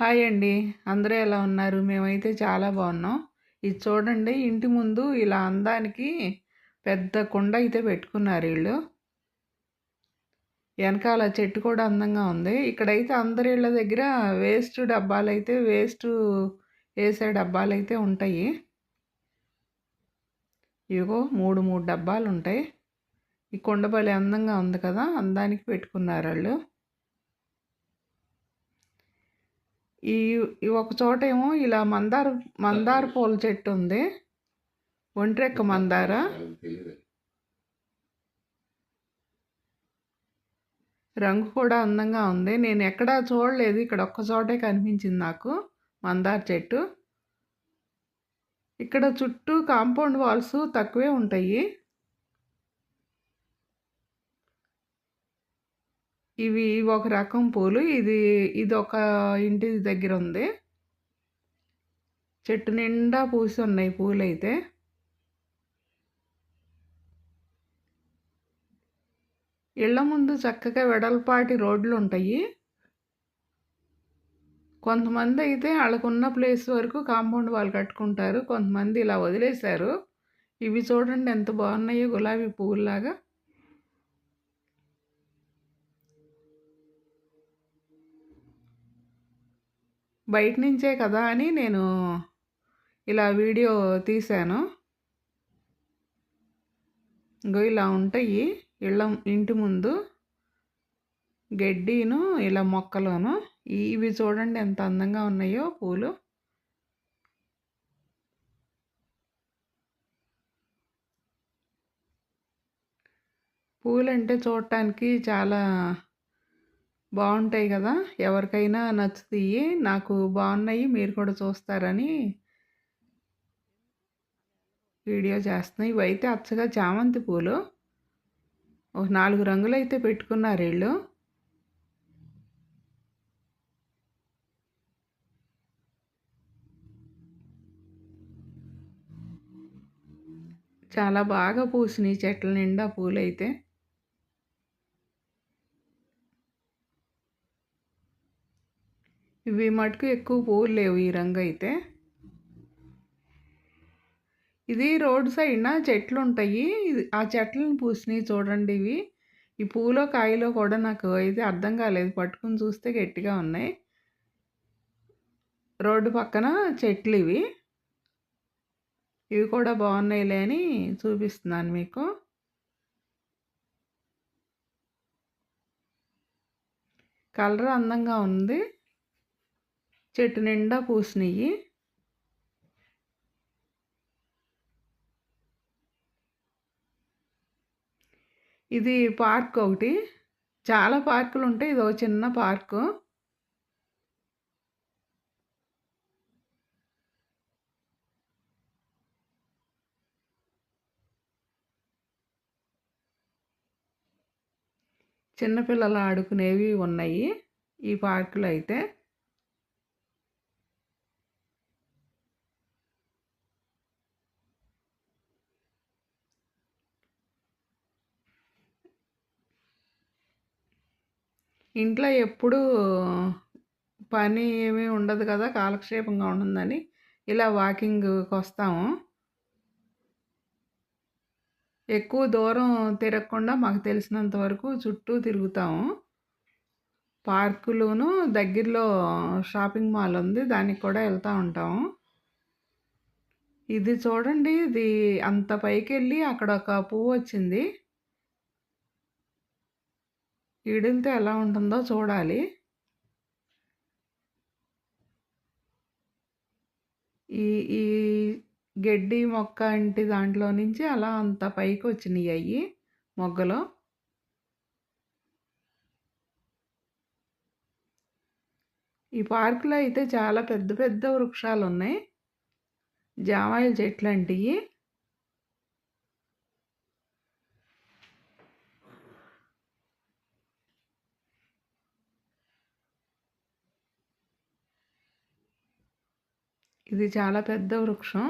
Hi అండి. అందరూ ఎలా ఉన్నారు? మేమైతే చాలా బాగున్నాం. ఇది చూడండి ఇంటి ముందు ఇలా అందానికి పెద్ద కుండ అయితే పెట్టుకున్నారు వీళ్ళు. వెనకాల చెట్టు కూడా అందంగా ఉంది. ఇక్కడైతే అందరి ఇళ్ళ దగ్గర వేస్ట్ డబ్బాలు అయితే వేస్ట్ వేసే డబ్బాలు అయితే ఉంటాయి. ఇగో మూడు మూడు డబ్బాలు ఉంటాయి ఈ కొండపల్లి అందంగా ఉంది కదా అందానికి పెట్టుకున్నారు వాళ్ళు. ఈ ఒక చోట ఏమో ఇలా మందార మందార పూల చెట్టు ఉంది. ఒంట్రెక్క మందార. రంగు కూడా అందంగా ఉంది. నేను ఎక్కడా చూడలేదు. ఇక్కడ ఒక్క చోటే కనిపించింది నాకు మందార చెట్టు. ఇక్కడ చుట్టూ కాంపౌండ్ వాల్స్ తక్కువే ఉంటాయి. ఇవి ఒక రకం పూలు. ఇది ఇది ఒక ఇంటి దగ్గర ఉంది. చెట్టు నిండా పూసి ఉన్నాయి పూలు అయితే ఇళ్ళ ముందు చక్కగా వెడల్పాటి రోడ్లు ఉంటాయి కొంతమంది అయితే వాళ్ళకున్న ప్లేస్ వరకు కాంపౌండ్ వాళ్ళు కట్టుకుంటారు. కొంతమంది ఇలా వదిలేశారు. ఇవి చూడండి ఎంత బాగున్నాయో గులాబీ పువ్వులాగా బయట నుంచే కదా అని నేను ఇలా వీడియో తీశాను. ఇంకో ఇలా ఉంటాయి. ఇళ్ళ ఇంటి ముందు గడ్డిను ఇలా మొక్కలోను. ఇవి చూడండి ఎంత అందంగా ఉన్నాయో పూలు. పూలంటే చూడటానికి చాలా బాగుంటాయి కదా! ఎవరికైనా నచ్చుతాయి. నాకు బాగున్నాయి మీరు కూడా చూస్తారని వీడియో చేస్తున్నాయి ఇవైతే అచ్చగా చామంతి పూలు. ఒక నాలుగు రంగులు అయితే పెట్టుకున్నారు వీళ్ళు. చాలా బాగా పూసినాయి చెట్ల నిండా పూలైతే. ఇవి మటుకు ఎక్కువ పూలు లేవు ఈ రంగు అయితే. ఇది రోడ్ సైడ్న చెట్లు ఉంటాయి ఆ చెట్లను పూసినవి చూడండి ఇవి. ఈ పూలో కాయలో కూడా నాకు అయితే అర్థం కాలేదు. పట్టుకుని చూస్తే గట్టిగా ఉన్నాయి. రోడ్డు పక్కన చెట్లు ఇవి. ఇవి కూడా బాగున్నాయిలే అని చూపిస్తున్నాను మీకు. కలర్ అందంగా ఉంది. చెట్టు నిండా పూసినాయి ఇది పార్క్ ఒకటి. చాలా పార్కులు ఉంటాయి. ఇది ఒక చిన్న పార్కు. చిన్నపిల్లలు ఆడుకునేవి ఉన్నాయి ఈ పార్కులు అయితే ఇంట్లో ఎప్పుడూ పని ఏమీ ఉండదు కదా కాలక్షేపంగా ఉంటుందని ఇలా వాకింగ్కి వస్తాము ఎక్కువ దూరం తిరగకుండా మాకు తెలిసినంత వరకు చుట్టూ తిరుగుతాము. పార్కులోను దగ్గరలో షాపింగ్ మాల్ ఉంది దానికి కూడా వెళ్తూ ఉంటాము. ఇది చూడండి ఇది అంత పైకి వెళ్ళి అక్కడ ఒక పువ్వు వచ్చింది. ఈడింతే ఎలా ఉంటుందో చూడాలి. ఈ ఈ గడ్డి మొక్క ఇంటి దాంట్లో నుంచి అలా అంత పైకి వచ్చినాయి అయ్యి మొగ్గలో. ఈ పార్కులో అయితే చాలా పెద్ద పెద్ద వృక్షాలు ఉన్నాయి. జామాయిల చెట్లు అంటివి ఇది చాలా పెద్ద వృక్షం.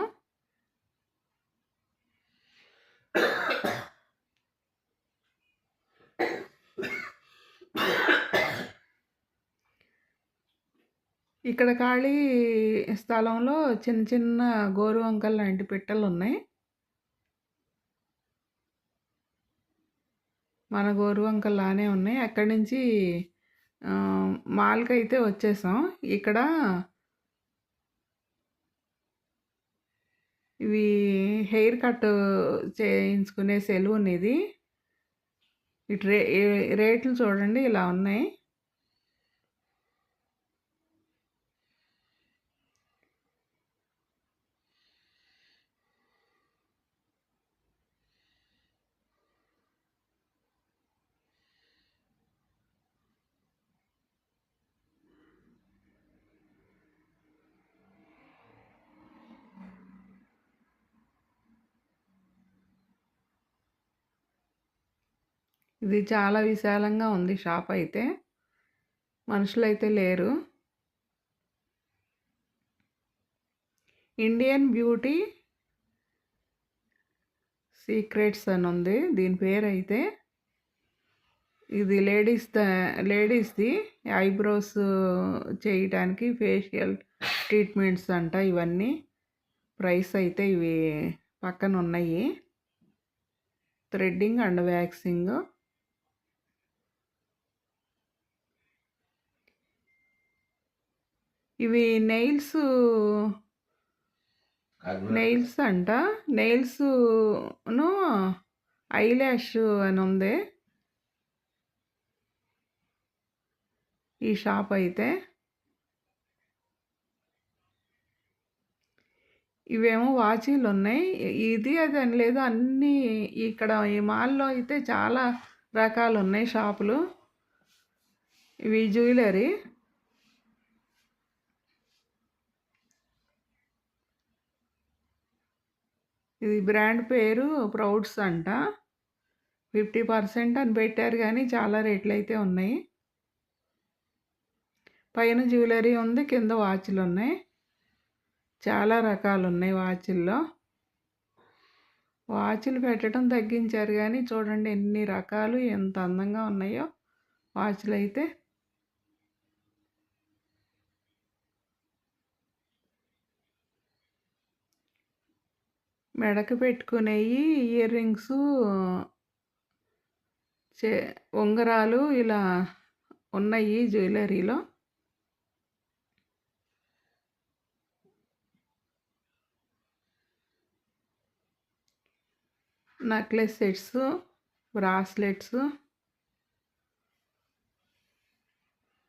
ఇక్కడ ఖాళీ స్థలంలో చిన్న చిన్న గోరు వంకలు లాంటి పిట్టలు ఉన్నాయి. మన గోరు వంకలు లానే ఉన్నాయి. అక్కడి నుంచి మాల్కి అయితే వచ్చేసాం. ఇక్కడ ఇవి హెయిర్ కట్ చేయించుకునే సెలూన్ ఇది. ఇటు రే రేట్లు చూడండి ఇలా ఉన్నాయి. ఇది చాలా విశాలంగా ఉంది షాప్ అయితే. మనుషులైతే లేరు. ఇండియన్ బ్యూటీ సీక్రెట్స్ అని ఉంది. దీని పేరు అయితే ఇది లేడీస్ లేడీస్ది ఐబ్రోస్ చేయటానికి ఫేషియల్ ట్రీట్మెంట్స్ అంట ఇవన్నీ. ప్రైస్ అయితే ఇవి పక్కన ఉన్నాయి థ్రెడ్డింగ్ అండ్ వ్యాక్సింగ్. ఇవి నెయిల్స్ నెయిల్స్ అంట. నెయిల్స్ను ఐలాష్ అని ఉంది. ఈ షాప్ అయితే. ఇవేమో వాచీలు ఉన్నాయి. ఇది అది అని లేదు. అన్నీ ఇక్కడ ఈ మాల్లో అయితే చాలా రకాలు ఉన్నాయి షాపులు. ఇవి జ్యువెలరీ. ఇది బ్రాండ్ పేరు ప్రౌడ్స్ అంట. ఫిఫ్టీ పర్సెంట్ అని పెట్టారు కానీ చాలా రేట్లు అయితే ఉన్నాయి. పైన జ్యువెలరీ ఉంది కింద వాచ్లు ఉన్నాయి. చాలా రకాలు ఉన్నాయి వాచ్ల్లో. వాచ్లు పెట్టడం తగ్గించారు కానీ చూడండి ఎన్ని రకాలు ఎంత అందంగా ఉన్నాయో వాచ్లు అయితే మెడకు పెట్టుకునేవి ఇయర్ రింగ్స్ చే ఉంగరాలు ఇలా ఉన్నాయి జ్యువెలరీలో. నెక్లెస్ సెట్స్ బ్రాస్లెట్స్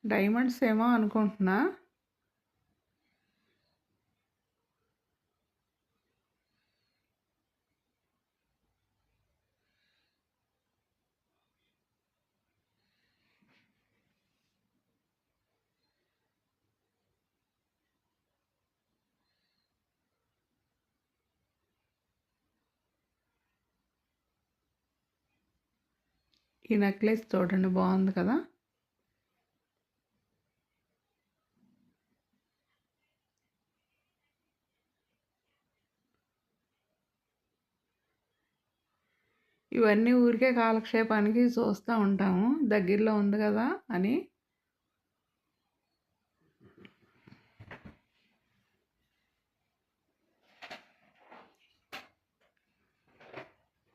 డైమండ్స్ ఏమో అనుకుంటున్నా. ఈ నెక్లెస్ చూడండి బాగుంది కదా? ఇవన్నీ ఊరికే కాలక్షేపానికి చూస్తూ ఉంటాము. దగ్గరలో ఉంది కదా అని.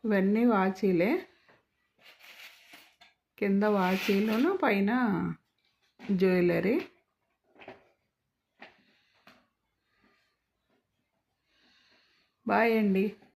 ఇవన్నీ వాచీలే. కింద వాచీలోను పైన జ్యువెలరీ. బాయ్ అండి.